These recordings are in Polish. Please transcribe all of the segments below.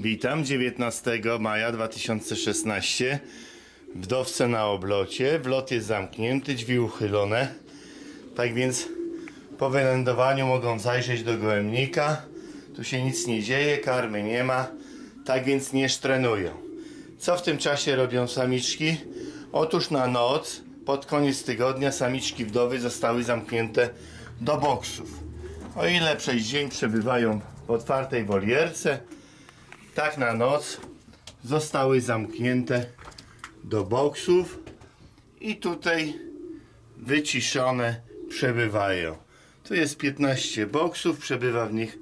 Witam 19 maja 2016. Wdowce na oblocie. Wlot jest zamknięty, drzwi uchylone. Tak więc po wylądowaniu mogą zajrzeć do gołębnika. Tu się nic nie dzieje, karmy nie ma. Tak więc nie sztrenują. Co w tym czasie robią samiczki? Otóż na noc, pod koniec tygodnia, samiczki wdowy zostały zamknięte do boksów. O ile przez dzień przebywają w otwartej wolierce, tak na noc zostały zamknięte do boksów i tutaj wyciszone przebywają. Tu jest 15 boksów, przebywa w nich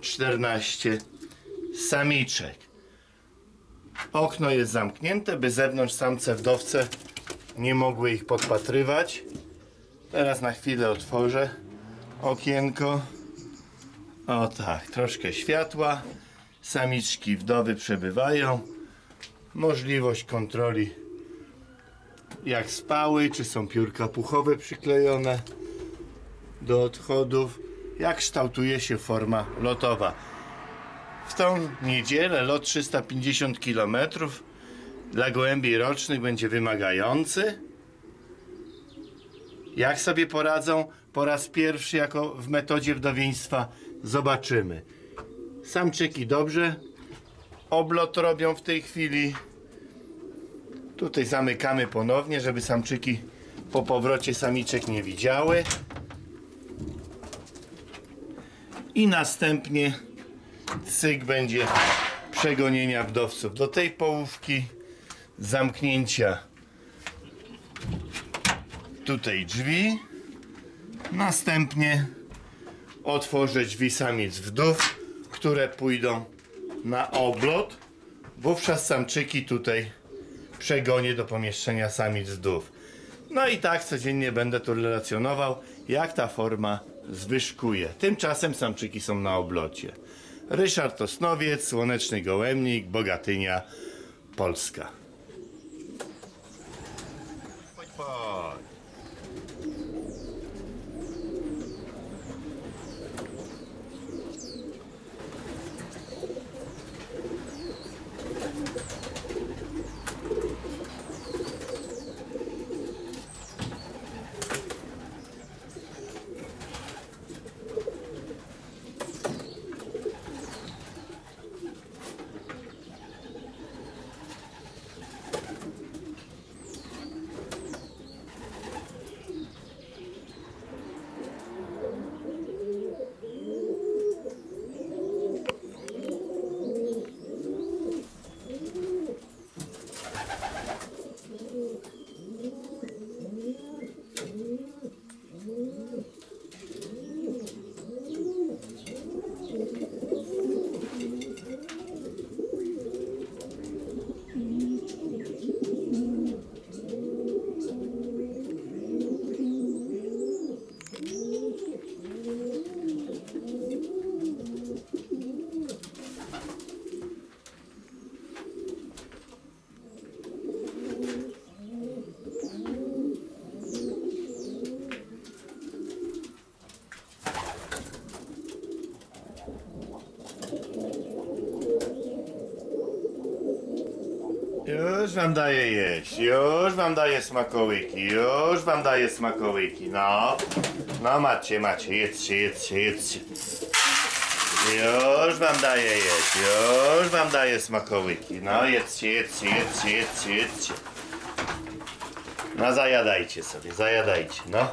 14 samiczek. Okno jest zamknięte, by zewnątrz samce wdowce nie mogły ich podpatrywać. Teraz na chwilę otworzę okienko. O tak, troszkę światła. Samiczki wdowy przebywają. Możliwość kontroli jak spały, czy są piórka puchowe przyklejone do odchodów, jak kształtuje się forma lotowa. W tą niedzielę lot 350 km dla gołębi rocznych będzie wymagający. Jak sobie poradzą po raz pierwszy jako w metodzie wdowieństwa zobaczymy. Samczyki dobrze oblot robią w tej chwili. Tutaj zamykamy ponownie, żeby samczyki po powrocie samiczek nie widziały. I następnie cyk będzie przegonienia wdowców do tej połówki, zamknięcia tutaj drzwi. Następnie otworzę drzwi samic wdów, które pójdą na oblot. Wówczas samczyki tutaj przegonię do pomieszczenia samic wdów. No i tak codziennie będę tu relacjonował, jak ta forma zwyżkuje. Tymczasem samczyki są na oblocie. Ryszard Osnowiec, Słoneczny Gołębnik, Bogatynia, Polska. Chodź, chodź. Już wam daję jeść, już wam daję smakołyki, już wam daję smakołyki, no. No macie, macie, jedzcie, jedzcie, jedzcie. Już wam daję jeść, już wam daję smakołyki, no jedzcie, jedzcie, jedzcie, jedzcie, jedzcie. No zajadajcie sobie, zajadajcie, no.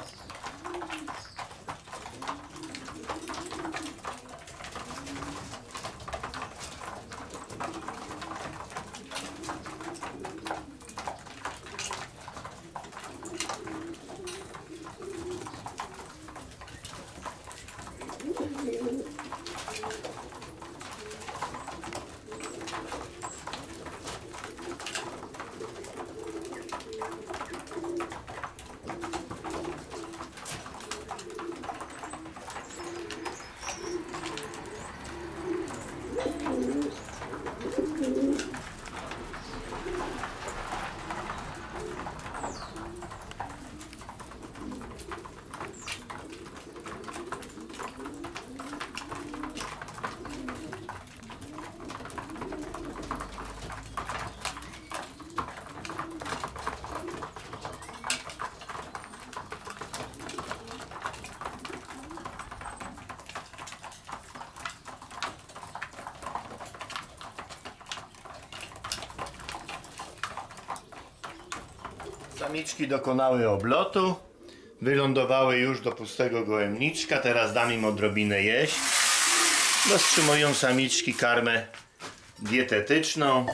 Samiczki dokonały oblotu. Wylądowały już do pustego gołębniczka. Teraz dam im odrobinę jeść. Dostrzymują samiczki karmę dietetyczną.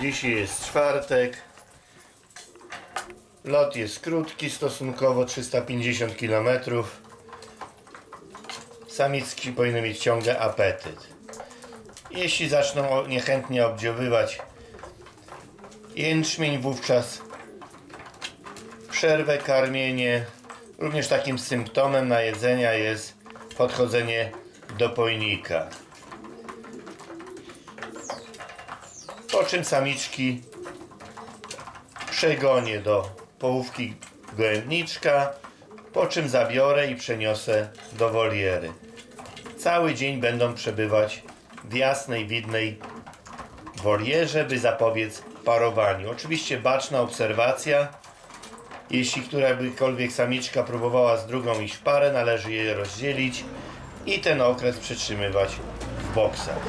Dzisiaj jest czwartek. Lot jest krótki, stosunkowo 350 km. Samiczki powinny mieć ciągle apetyt. Jeśli zaczną niechętnie obdziobywać jęczmień, wówczas przerwę karmienie. Również takim symptomem najedzenia jest podchodzenie do pojnika. Po czym samiczki przegonię do połówki gołębniczka, po czym zabiorę i przeniosę do woliery. Cały dzień będą przebywać w jasnej, widnej wolierze, by zapobiec parowaniu. Oczywiście baczna obserwacja. Jeśli którakolwiek samiczka próbowała z drugą iść w parę, należy je rozdzielić i ten okres przytrzymywać w boksach.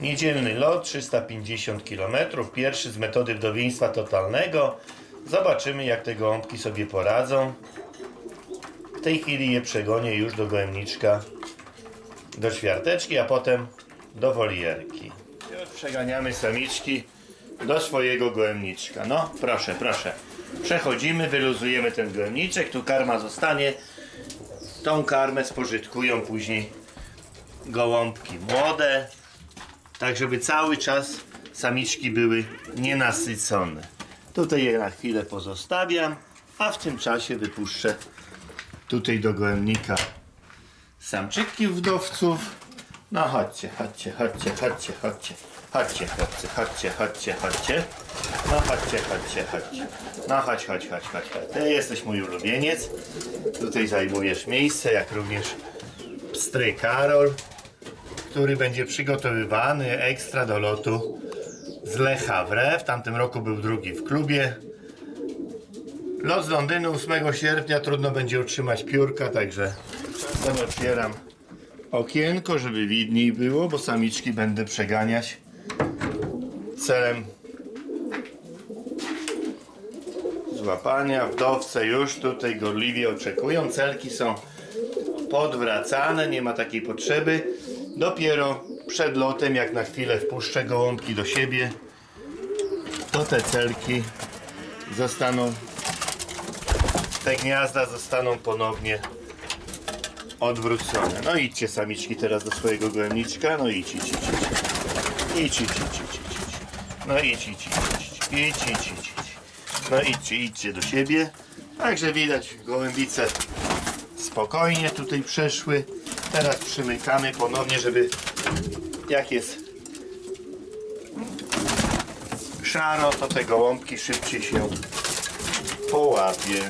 Niedzielny lot 350 km, pierwszy z metody wdowieństwa totalnego. Zobaczymy jak te gołąbki sobie poradzą. W tej chwili je przegonię już do gołębniczka, do ćwiarteczki, a potem do wolierki. Przeganiamy samiczki do swojego gołębniczka. No, proszę, proszę. Przechodzimy, wyluzujemy ten gołębniczek, tu karma zostanie. Tą karmę spożytkują później gołąbki młode, tak żeby cały czas samiczki były nienasycone. Tutaj je na chwilę pozostawiam, a w tym czasie wypuszczę tutaj do gołębnika samczyki wdowców. No chodźcie, chodźcie, chodźcie, chodźcie, chodźcie. Chodźcie, chodźcie, chodźcie, chodźcie. No chodźcie, chodźcie, chodźcie. No chodź, chodź, chodź, chodź. chodź. Ty jesteś mój ulubieniec. Tutaj zajmujesz miejsce, jak również pstry Karol, który będzie przygotowywany ekstra do lotu z Le Havre. W tamtym roku był drugi w klubie. Lot z Londynu 8 sierpnia trudno będzie utrzymać piórka, także otwieram okienko, żeby widniej było, bo samiczki będę przeganiać celem złapania. Wdowce już tutaj gorliwie oczekują. Celki są podwracane, nie ma takiej potrzeby. Dopiero przed lotem, jak na chwilę wpuszczę gołąbki do siebie, to te celki zostaną, te gniazda zostaną ponownie odwrócone. No idźcie samiczki teraz do swojego gołębniczka. No idź, idź, idź, idź. Idź, idź, idź, idź. No idź, idź, idź, idź, idź, idź, idź. No idźcie, idźcie do siebie. Także widać gołębice spokojnie tutaj przeszły. Teraz przymykamy ponownie, żeby jak jest szaro, to te gołąbki szybciej się połapie.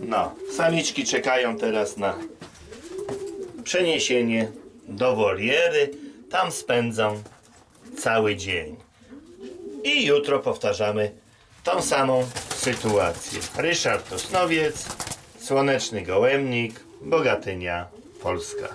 No, samiczki czekają teraz na przeniesienie do woliery. Tam spędzą cały dzień. I jutro powtarzamy tą samą sytuację. Ryszard Tosnowiec, Słoneczny Gołębnik, Bogatynia, Polska.